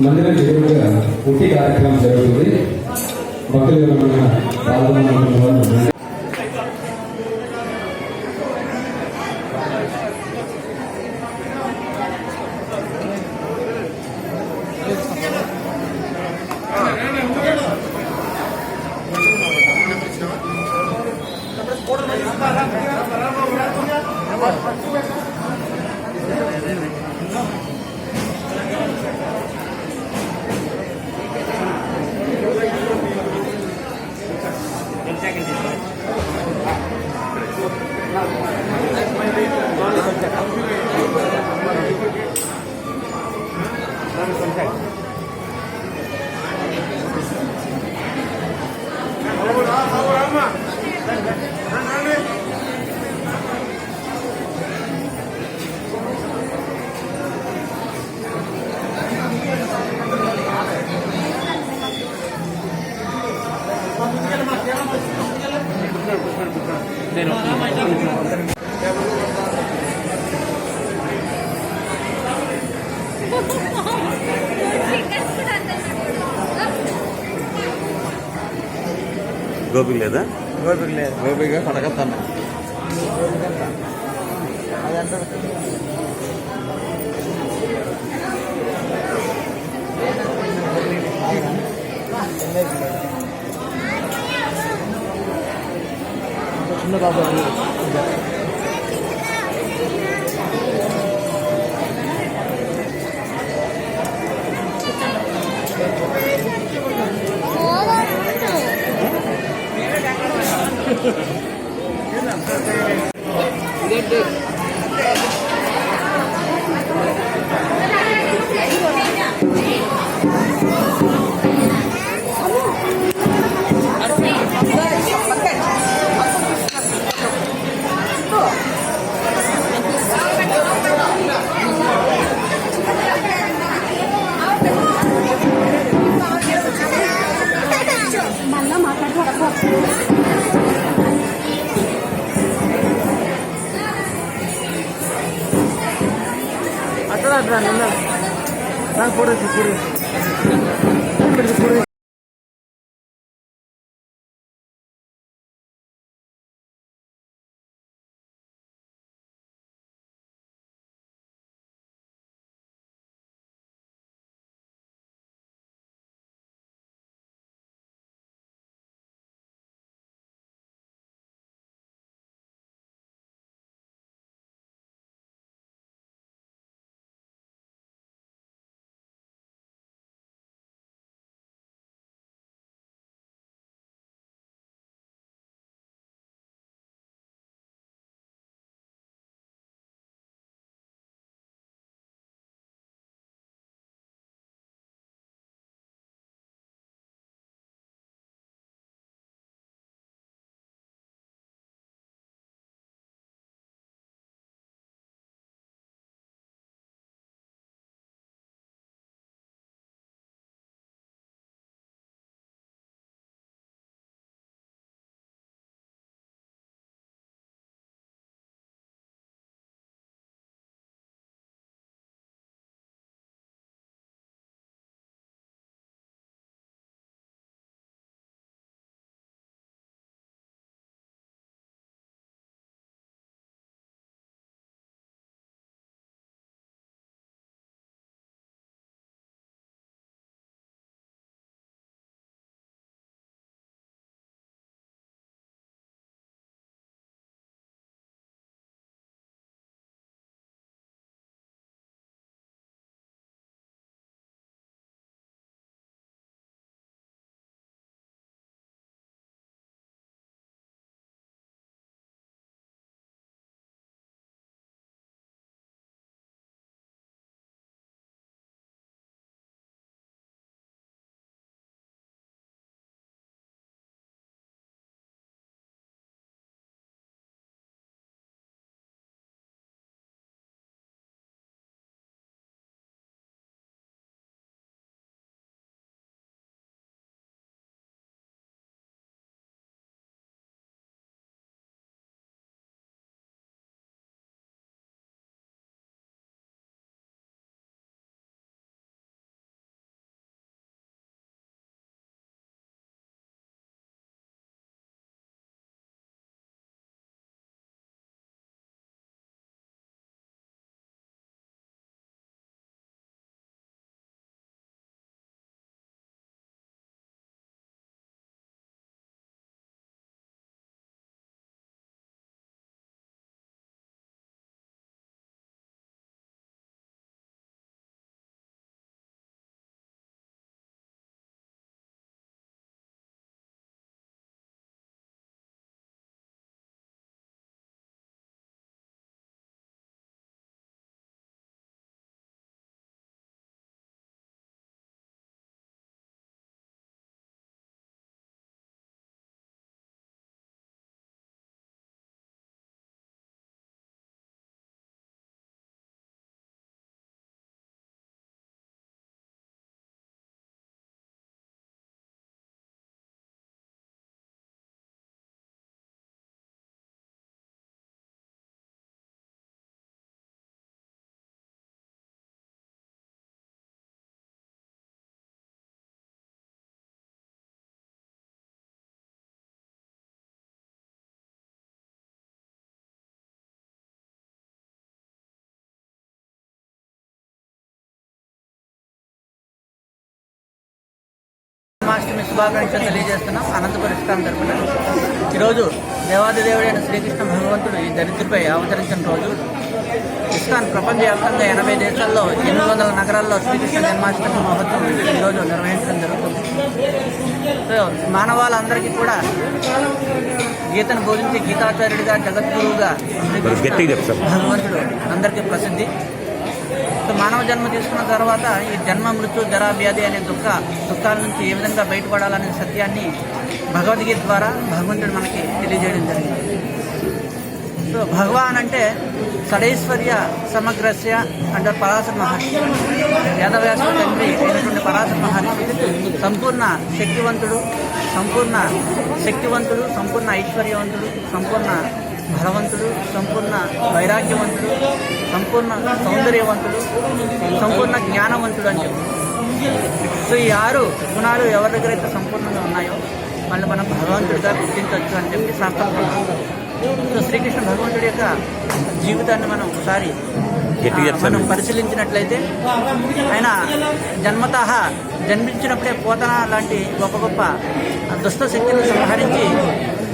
మందిరం ఎదురుగా ఉట్టి కార్యక్రమం జరుగుతుంది. భక్తులు పాల్గొనాలనుకున్న Por la. వాళ్ళు గోపి లేదా గోపిక లేదు గోపిగా కనకత్తన్న అదంతా చిన్న బాబు అట్లా అట్లా నాకు ఫోటో ఫోటో జన్మాష్టమి శుభాకాంక్షలు తెలియజేస్తున్నాం. అనంతపురం ఇస్కాన్ తరపున. ఈరోజు దేవాది దేవుడైన శ్రీకృష్ణ భగవంతుడు ఈ దరిద్రపై అవతరించిన రోజు. ఇస్కాన్ ప్రపంచవ్యాప్తంగా ఎనభై దేశాల్లో ఎనిమిది వందల నగరాల్లో శ్రీకృష్ణ జన్మాష్టమి మహోత్సవం ఈరోజు నిర్వహించడం జరుగుతుంది. సో మానవాళందరికీ కూడా గీతను బోధించి గీతాచార్యుడిగా జగద్గురువుగా భగవంతుడు అందరికీ ప్రసిద్ధి. సో మానవ జన్మ తీసుకున్న తర్వాత ఈ జన్మ మృత్యు జరా వ్యాధి అనే దుఃఖ దుఃఖాల నుంచి ఏ విధంగా బయటపడాలనే సత్యాన్ని భగవద్గీత ద్వారా భగవంతుడు మనకి తెలియజేయడం జరిగింది. సో భగవాన్ అంటే సడైశ్వర్య సమగ్రస్య అంటే పరాశర మహర్షి. వేదవ్యాస తండ్రి అయినటువంటి పరాశర మహర్షి. సంపూర్ణ శక్తివంతుడు సంపూర్ణ శక్తివంతుడు సంపూర్ణ ఐశ్వర్యవంతుడు సంపూర్ణ బలవంతుడు సంపూర్ణ వైరాగ్యవంతుడు సంపూర్ణ సౌందర్యవంతుడు సంపూర్ణ జ్ఞానవంతుడు అని చెప్పి సో ఈ ఆరు గుణాలు ఎవరి దగ్గర అయితే సంపూర్ణంగా ఉన్నాయో వాళ్ళు మనం భగవంతుడిగా గుర్తించవచ్చు అని చెప్పి శాస్త్రం. సో శ్రీకృష్ణ భగవంతుడి యొక్క జీవితాన్ని మనం ఒకసారి మనం పరిశీలించినట్లయితే ఆయన జన్మత జన్మించినప్పుడే పోతన లాంటి గొప్ప గొప్ప దుష్ట శక్తిని సంహరించి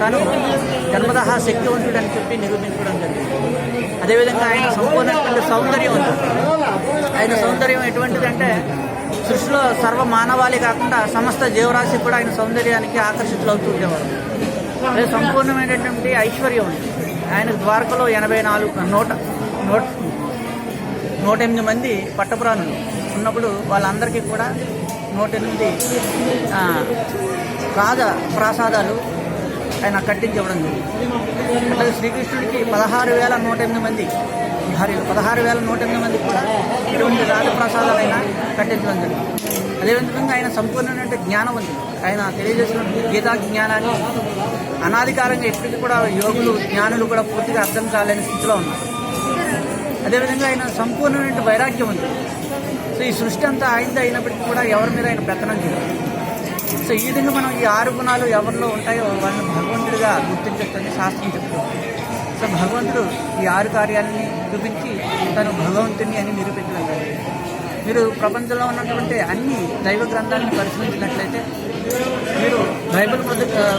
తాను జన్మదహ శక్తివంతుడని చెప్పి నిరూపించడం జరిగింది. అదేవిధంగా ఆయన సంపూర్ణమైనటువంటి సౌందర్యవంతుడు ఆయన సౌందర్యం ఎటువంటిదంటే సృష్టిలో సర్వ మానవాళి కాకుండా సమస్త జీవరాశి కూడా ఆయన సౌందర్యానికి ఆకర్షితులవుతూ ఉండేవారు. అదే సంపూర్ణమైనటువంటి ఐశ్వర్యం ఉంది ఆయన ద్వారకలో ఎనభై నాలుగు నూట నూట నూట ఎనిమిది మంది పట్టపురాణులు ఉన్నప్పుడు వాళ్ళందరికీ కూడా నూట ఎనిమిది రాజ ప్రాసాదాలు ఆయన కట్టించవడం జరిగింది. అట్లాగే శ్రీకృష్ణుడికి పదహారు వేల నూట ఎనిమిది మంది భార్యలు పదహారు వేల నూట ఎనిమిది మంది కూడా ఇటువంటి రాజప్రసాదాలైన కట్టించడం జరిగింది. అదేవిధంగా ఆయన సంపూర్ణమైన జ్ఞానవంతుడు ఆయన తెలియజేసిన గీతా జ్ఞానాన్ని అనాధికారంగా ఎప్పటికీ కూడా యోగులు జ్ఞానులు కూడా పూర్తిగా అర్థం కాలేని స్థితిలో ఉన్నారు. అదేవిధంగా ఆయన సంపూర్ణమైన వైరాగ్యవంతుడు సో ఈ సృష్టి అంతా ఆయనది అయినప్పటికీ కూడా ఎవరి మీద ఆయన పెత్తనం చేయరు సో ఈ విధంగా మనం ఈ ఆరు గుణాలు ఎవరిలో ఉంటాయో వాళ్ళని భగవంతుడిగా గుర్తించొచ్చని శాస్త్రం చెప్తుంది. సో భగవంతుడు ఈ ఆరు కార్యాలని చూపించి తను భగవంతుని అని నిరూపించడం జరిగింది మీరు ప్రపంచంలో ఉన్నటువంటి అన్ని దైవ గ్రంథాలను పరిశీలించినట్లయితే మీరు బైబిల్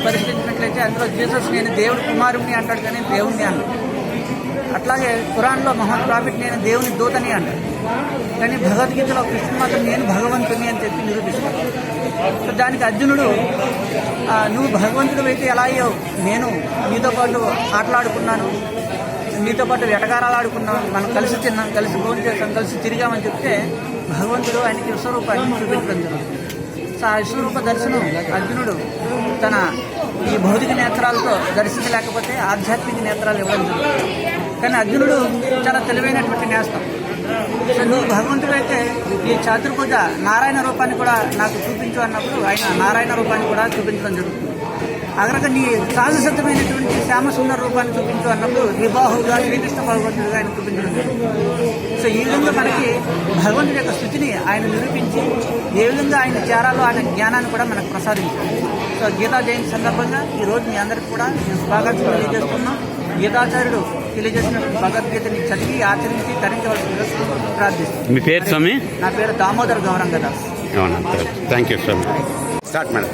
పరిశీలించినట్లయితే అందులో జీసస్ నేను దేవుడి కుమారుణ్ణి అంటాడు కానీ దేవుణ్ణి అన్నాడు అట్లాగే ఖురాన్లో మహాన్ ప్రాఫిట్ నేను దేవుని దూతని అంటారు కానీ భగవద్గీతలో కృష్ణ మాత్రం నేను భగవంతుని అని చెప్పి నిరూపిస్తాను సో దానికి అర్జునుడు నువ్వు భగవంతుడు అయితే ఎలా అయ్యావు? నేను నీతో పాటు ఆటలాడుకున్నాను. నీతో పాటు వెటకారాలు ఆడుకున్నాం. మనం కలిసి తిన్నాం కలిసి భోజనం చేస్తాం కలిసి తిరిగామని చెప్తే భగవంతుడు ఆయనకి విశ్వరూపాన్ని చూపించడం జరుగుతుంది సో ఆ విశ్వరూప దర్శనం అర్జునుడు తన ఈ భౌతిక నేత్రాలతో దర్శించలేకపోతే ఆధ్యాత్మిక నేత్రాలు ఇవ్వడం జరుగుతుంది. కానీ అర్జునుడు చాలా తెలివైనటువంటి నేస్తం. సో నువ్వు భగవంతుడు అయితే ఈ చతుర్భుజ నారాయణ రూపాన్ని కూడా నాకు చూపించు అన్నప్పుడు ఆయన నారాయణ రూపాన్ని కూడా చూపించడం జరుగుతుంది. అగరక నీ సహజసిద్ధమైనటువంటి శ్యామసుందర రూపాన్ని చూపించు అన్నప్పుడు విబాహుగా శ్రీకృష్ణ భగవంతుడిగా ఆయన చూపించడం జరుగుతుంది. సో ఈ విధంగా మనకి భగవంతుడి యొక్క స్థితిని ఆయన నిరూపించి ఏ విధంగా ఆయన చేరాలో ఆయన జ్ఞానాన్ని కూడా మనకు ప్రసాదించారు సో గీతా జయంతి సందర్భంగా ఈ రోజు మీ అందరికీ కూడా నేను శుభాకాంక్షలు తెలియజేస్తున్నాం. గీతాచార్యుడు తెలియజేసిన భగవద్గీతని చదివి ఆచరించి తరించవలసిందిగా మీ పేరు స్వామి? నా పేరు దామోదర్ గౌరంగదాస్. అవునా? Thank you Swamy. Start madam.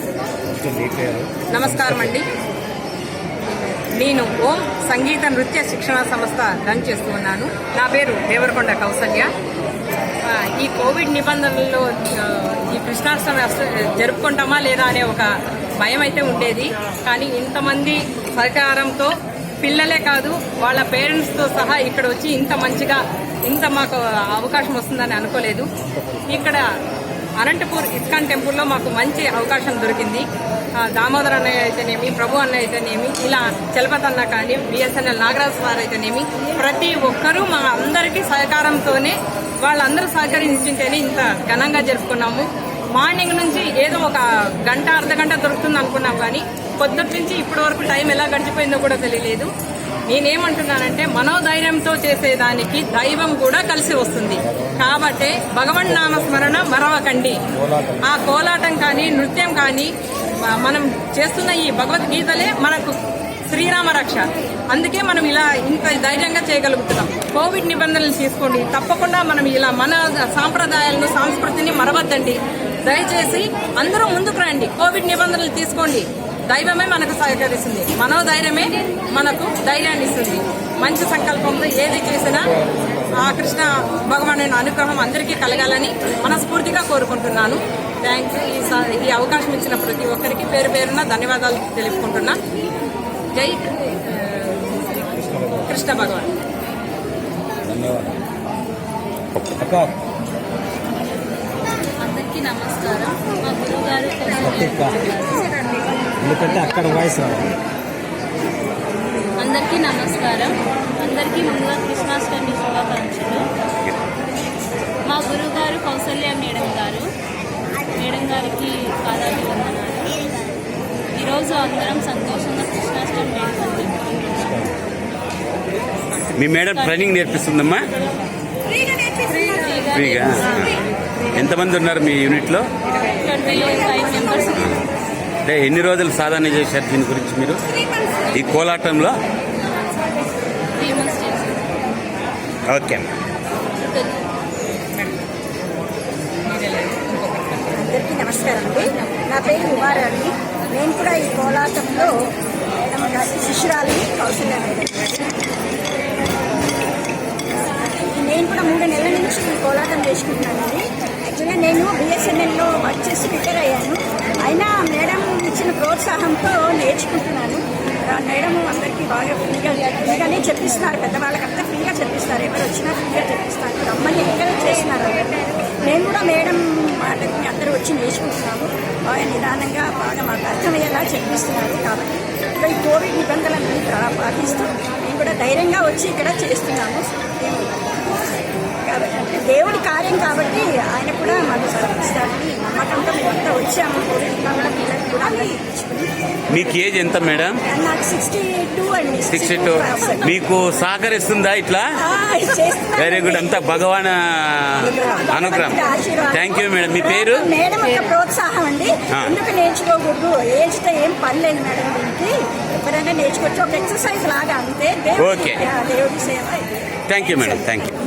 నమస్కారం అండి. నేను ఓం సంగీత నృత్య శిక్షణ సంస్థ రన్ చేస్తూ ఉన్నాను. నా పేరు దేవరకొండ కౌసల్య. ఈ కోవిడ్ నిబంధనల్లో ఈ కృష్ణాష్టమి జరుపుకుంటామా లేదా అనే ఒక భయం అయితే ఉండేది. కానీ ఇంతమంది సహకారంతో పిల్లలే కాదు వాళ్ళ పేరెంట్స్తో సహా ఇక్కడ వచ్చి ఇంత మంచిగా ఇంత మాకు అవకాశం వస్తుందని అనుకోలేదు. ఇక్కడ అనంతపూర్ ఇస్కాన్ టెంపుల్లో మాకు మంచి అవకాశం దొరికింది. దామోదర్ అన్నయ్య అయితేనేమి ప్రభు అన్నయ్య అయితేనేమి ఇలా చలపతి అన్న కానీ బిఎస్ఎన్ఎల్ నాగరాజు సార్ అయితేనేమి ప్రతి ఒక్కరూ మా అందరికీ సహకారంతోనే వాళ్ళందరూ సహకరించుంటేనే ఇంత ఘనంగా జరుపుకున్నాము. మార్నింగ్ నుంచి ఏదో ఒక గంట అర్ధ గంట దొరుకుతుంది అనుకున్నాం కానీ పొద్దుటి నుంచి ఇప్పటి వరకు టైం ఎలా గడిచిపోయిందో కూడా తెలియలేదు. నేనేమంటున్నానంటే మనోధైర్యంతో చేసేదానికి దైవం కూడా కలిసి వస్తుంది. కాబట్టి భగవన్ నామ స్మరణ మరవకండి. ఆ కోలాటం కానీ నృత్యం కానీ మనం చేస్తున్న ఈ భగవద్గీతలే మనకు శ్రీరామ రక్ష. అందుకే మనం ఇలా ఇంత ధైర్యంగా చేయగలుగుతున్నాం. కోవిడ్ నిబంధనలు తీసుకోండి. తప్పకుండా మనం ఇలా మన సాంప్రదాయాలను సంస్కృతిని మరవద్దండి. దయచేసి అందరూ ముందుకు రండి. కోవిడ్ నిబంధనలు తీసుకోండి. దైవమే మనకు సహకరిస్తుంది. మనోధైర్యమే మనకు ధైర్యాన్ని ఇస్తుంది. మంచి సంకల్పంతో ఏది చేసినా ఆ కృష్ణ భగవాను అనుగ్రహం అందరికీ కలగాలని మనస్ఫూర్తిగా కోరుకుంటున్నాను. థ్యాంక్ యూ ఈ స- ఈ అవకాశం ఇచ్చిన ప్రతి ఒక్కరికి పేరు పేరున ధన్యవాదాలు తెలుపుకుంటున్నా. జై కృష్ణ భగవాన్. అందరికీ నమస్కారం. మా గురువు గారు ఎందుకంటే అక్కడ వాయిస్ అందరికీ నమస్కారం. అందరికీ ముందుగా కృష్ణాష్టమి శుభాకాంక్షలు. మా గురువు గారు కౌసల్య మేడం గారు. మేడం గారికి పాదాలు వందనాలు ఈరోజు అందరం సంతోషంగా కృష్ణాష్టమి మీ మేడం ట్రైనింగ్ నేర్పిస్తుందమ్మా? ఫ్రీగా ఎంతమంది ఉన్నారు మీ యూనిట్లో అంటే ఎన్ని రోజులు సాధన చేశారు దీని గురించి మీరు? ఈ కోలాటంలో? ఓకే. అందరికీ నమస్కారం అండి. నా పేరు ఉమారాణి. నేను కూడా ఈ కోలాటంలో మేడం గారి కౌశల్య నేను కూడా మూడు నెలల నుంచి ఈ కోలాటం చేసుకుంటున్నానండి. యాక్చువల్గా నేను బిఎస్ఎన్ఎల్లో వర్క్ చేసి రిటైర్ అయ్యాను. అయినా మేడం ఇచ్చిన ప్రోత్సాహంతో నేర్చుకుంటున్నాను. మేడం అందరికీ బాగా ఫ్రీగా ఫ్రీగానే చెప్పిస్తున్నారు. పెద్దవాళ్ళకంతా ఫ్రీగా చెప్పిస్తారు ఎవరు వచ్చినా ఫ్రీగా చెప్పిస్తారు. రమ్మని ఎంకరేజ్ చేస్తున్నారు మేము నేను కూడా మేడం మాటకి అందరూ వచ్చి నేర్చుకుంటున్నాము. బాగా నిదానంగా బాగా మాకు అర్థమయ్యేలా చెప్పిస్తున్నారు కాబట్టి. ఈ కోవిడ్ నిబంధనలను పాటిస్తూ మేము కూడా ధైర్యంగా వచ్చి ఇక్కడ చేస్తున్నాము. కాబట్టి దేవుడి కార్యం కాబట్టి ఆయన కూడా మాకు సహకరిస్తారని నమ్మకంతో మేమంతా వచ్చాము కోవిడ్ నిబంధనలు పిల్లలు కూడా నేర్చుకుని మీకు ఏజ్ ఎంత మేడం? సిక్స్టీ టూ మీకు సహకరిస్తుందా ఇట్లా? వెరీ గుడ్ అంతా భగవాన్ అనుగ్రహం. Thank you madam. మీ పేరు? ప్రోత్సాహం అండి. ఆ. ఎందుకు నేర్చుకోకూడదు. ఏజ్తో ఏం పని లేదు మేడం దీనికి. ఎవరైనా నేర్చుకోవచ్చు. ఒక ఎక్సర్సైజ్ లాగా అంతే. దేవుడి okay. Thank you madam. Thank you